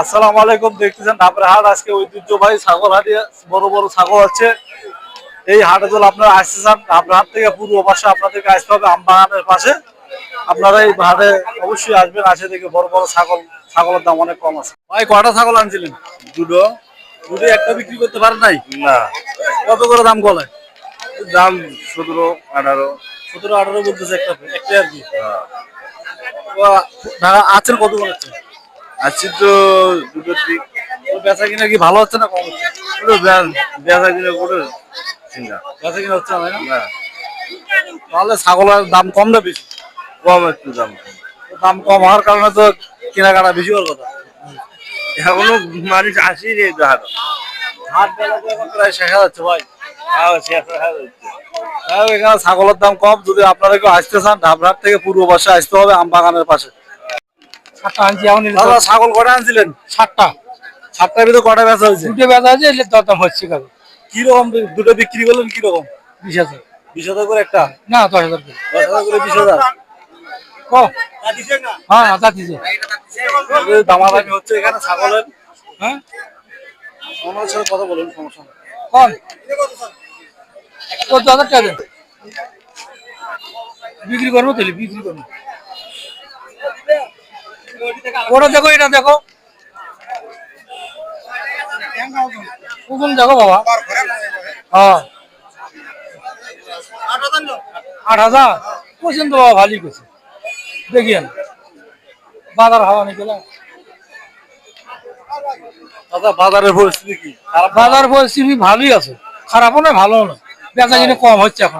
আসসালামু আলাইকুম দেখতেছেন ঢাপের হাট। আজকে ঐতিহ্যবাহী ছাগল হাটিয়ে বড় বড় ছাগল আছে। এই হাটে যদি আপনারা আসতে চান ঢাপের হাট থেকে পূর্ব পাশে আপনাদেরকে আসতে হবে আমবাগানের পাশে। আপনারা এই হাটে অবশ্যই আসবেন আসে দেখে বড় বড় ছাগল ছাগলের দাম অনেক কম আছে। ভাই কয়টা ছাগল আনছিলেন? দুটো। দুটো একটা বিক্রি করতে পারেন নাই? না। কত করে দাম বলে? দাম সতেরো আঠারো। সতেরো আঠারো বলতেছে একটা একটা আর কি। ঢাকা আছেন কত করে আসছি তো দুটোর দিক। বেচা কিনা কি ভালো হচ্ছে না কম হচ্ছে? বেচা কিনে করে চিন্তা। বেচা কিনা হচ্ছে না না? তাহলে ছাগলের দাম কম না বেশি? কম একটু দাম দাম কম হওয়ার কারণে তো কেনাকাটা বেশি হওয়ার কথা। এখনও মানুষ আসেনি তো হাট। হাট বেলা প্রায় শেষ হয়ে যাচ্ছে ভাই। যাচ্ছে। এখানে ছাগলের দাম কম। যদি আপনারা কেউ আসতে চান ঢাবরাট থেকে পূর্ব পাশে আসতে হবে আমবাগানের পাশে। সাতটা আনছি এখন এই দাদা ছাগল কটা আনছিলেন? সাতটা। সাতটার ভিতরে কটা বেচা হয়েছে? দুটো বেচা আছে এলে দরদাম হচ্ছে কারও কি রকম দুটো বিক্রি করলেন কি রকম বিশ হাজার। বিশ হাজার করে একটা? না দশ হাজার করে। দশ হাজার করে বিশ হাজার? হ্যাঁ তা দিছে। দামাদামি হচ্ছে এখানে ছাগলের। হ্যাঁ? ওনার সাথে কথা বলুন সমস্যা নেই। চোদ্দ হাজার টাকা দেন? বিক্রি করব তাহলে বিক্রি করব। ওটা দেখো এটা দেখো। ওজন দেখো বাবা। হ্যাঁ। আট হাজার? কোশ্চেন তো বাবা ভালোই করছে দেখিয়েন। বাজার হাওয়া দাদা বাজারের পরিস্থিতি কি? বাজার পরিস্থিতি ভালোই আছে। খারাপও নয় ভালো নয়। বেচা কিনে কম হচ্ছে এখন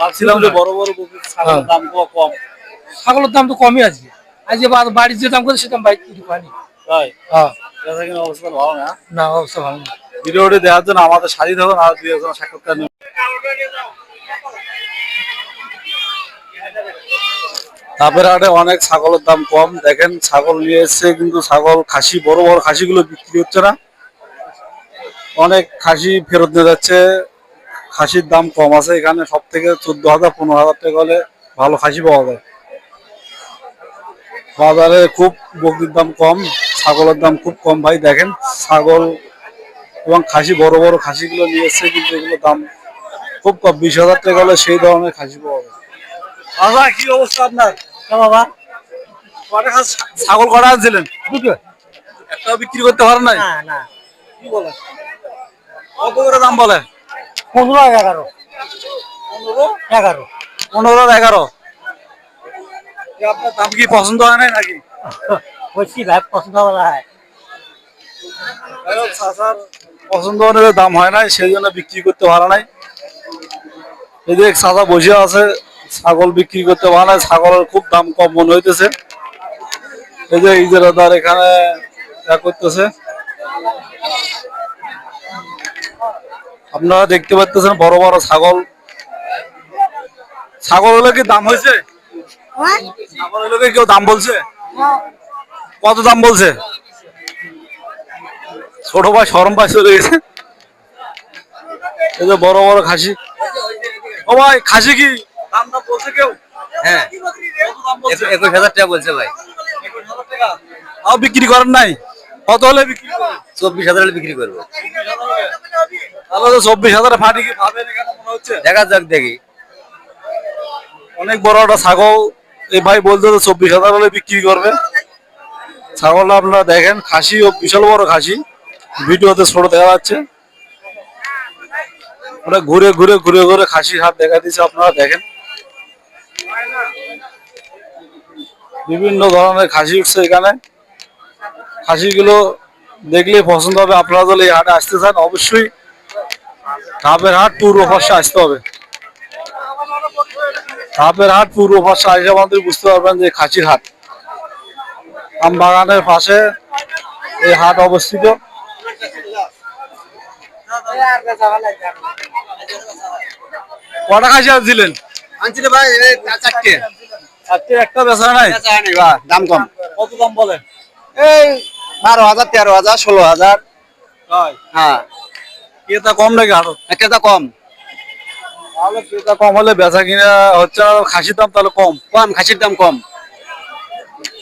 ভাবছিলাম যে বড় বড় ছাগলের দাম কম। ছাগলের দাম তো কমই আছে আজকে বা- বাড়ির যে দাম করে সে দাম বাইক কিছু পাইনি হ্যাঁ। অবস্থা ভালো না। না অবস্থা ভালো না। ভিডিওটি দেখার জন্য আমাদের সাথে থাকুন আর দুই একজন সাক্ষাৎকার নিন তারপরে হাটে অনেক ছাগলের দাম কম। দেখেন ছাগল নিয়ে এসছে কিন্তু ছাগল খাসি বড় বড় খাসিগুলো বিক্রি হচ্ছে না। অনেক খাসি ফেরত নিয়ে যাচ্ছে। খাসির দাম কম আছে। এখানে সব থেকে চোদ্দ হাজার পনেরো হাজার টাকা হলে ভালো খাসি পাওয়া যায়। বাজারে খুব বকরির দাম কম ছাগলের দাম খুব কম। ভাই দেখেন ছাগল এবং খাসি বড় বড় খাসিগুলো নিয়ে এসছে কিন্তু এগুলো দাম খুব কম। বিশ হাজার টাকা হলে সেই ধরনের খাসি পাওয়া যায়। দাদা কি অবস্থা আপনার? বাবা। কটা ছাগল কটা আনছিলেন? দুটো। একটাও বিক্রি করতে পারেন নাই? না না। কি কত করে দাম বলে পনেরো এগারো। পনেরো? এগারো। পনেরো এগারো? আপনার দাম কি পছন্দ হয় নাই নাকি? বলছি ভাই পছন্দ হয় পছন্দ অনুযায়ী দাম হয় নাই সেই জন্য বিক্রি করতে পারে নাই। এই যে চাচা বসে আছে ছাগল বিক্রি করতে পারে নাই ছাগলের খুব দাম কম মনে হইতেছে। এই যে ইজারাদার এখানে করতেছে। আপনারা দেখতে পাচ্ছেন বড় বড় ছাগল। ছাগল হলে কি দাম হয়েছে? কেউ দাম বলছে? কত দাম বলছে? ছোট ভাই সরম ভাই চলে গেছে এই যে বড় বড় খাসি। ও ভাই খাসি কি? দাম দাম বলছে কেউ? হ্যাঁ। বলছে? একুশ হাজার টাকা বলছে ভাই। তাও বিক্রি করেন নাই? কত হলে বিক্রি? চব্বিশ হাজার হলে বিক্রি করব। তাহলে তো চব্বিশ হাজার ফাটি কি পাবেন এখানে মনে হচ্ছে? দেখা যাক দেখি। অনেক বড় একটা ছাগল এই ভাই বলতে তো চব্বিশ হাজার হলে বিক্রি করবে ছাগলটা আপনারা দেখেন, খাসি ও বিশাল বড় খাসি। ভিডিওতে ছোট দেখা যাচ্ছে। ওরা ঘুরে ঘুরে ঘুরে ঘুরে খাসির হাট দেখা দিচ্ছে আপনারা দেখেন। বিভিন্ন ধরনের খাসি উঠছে এখানে। খাসিগুলো দেখলে পছন্দ হবে। আপনারা যদি এই হাটে আসতে চান, অবশ্যই ধাপের হাট পূর্ব পাশে আসতে হবে। ধাপের হাট পূর্ব পাশে আসে আমাদের বুঝতে পারবেন যে খাসির হাট আম বাগানের পাশে এই হাট অবস্থিত। কটা খাসি আনছিলেন? আনছিল ভাই চারটে। একটা বেচা নাই? দাম কম। কত দাম বলেন এই বারো হাজার তেরো হাজার ষোলো হাজার। হ্যাঁ। ক্রেতা কম নাকি হাটত? একটা কম। তাহলে ক্রেতা কম হলে বেচা কিনা হচ্ছে খাসির দাম তাহলে কম। কম খাসির দাম কম।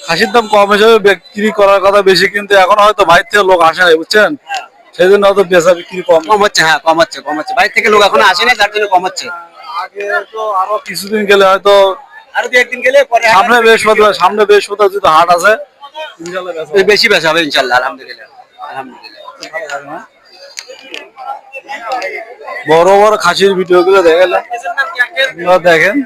খাসির দাম কম হিসেবে বিক্রি করার কথা বেশি কিন্তু এখন হয়তো বাইর থেকে লোক আসে না বুঝছেন? সেই জন্য হয়তো বেচা বিক্রি কম। কম হচ্ছে হ্যাঁ কম হচ্ছে কম হচ্ছে। বাইরে থেকে লোক এখন আসেনি তার জন্য কম হচ্ছে। আগে তো আরও কিছুদিন গেলে হয়তো আরও দু একদিন গেলে পরে সামনে বৃহস্পতিবার সামনে বৃহস্পতিবার যদি হাট আছে ইনশাল্লাহ বেশি বেশি হবে ইনশাল্লাহ আলহামদুলিল্লাহ। আলহামদুলিল্লাহ বড় বড় খাসির ভিডিও গুলো দেখেন।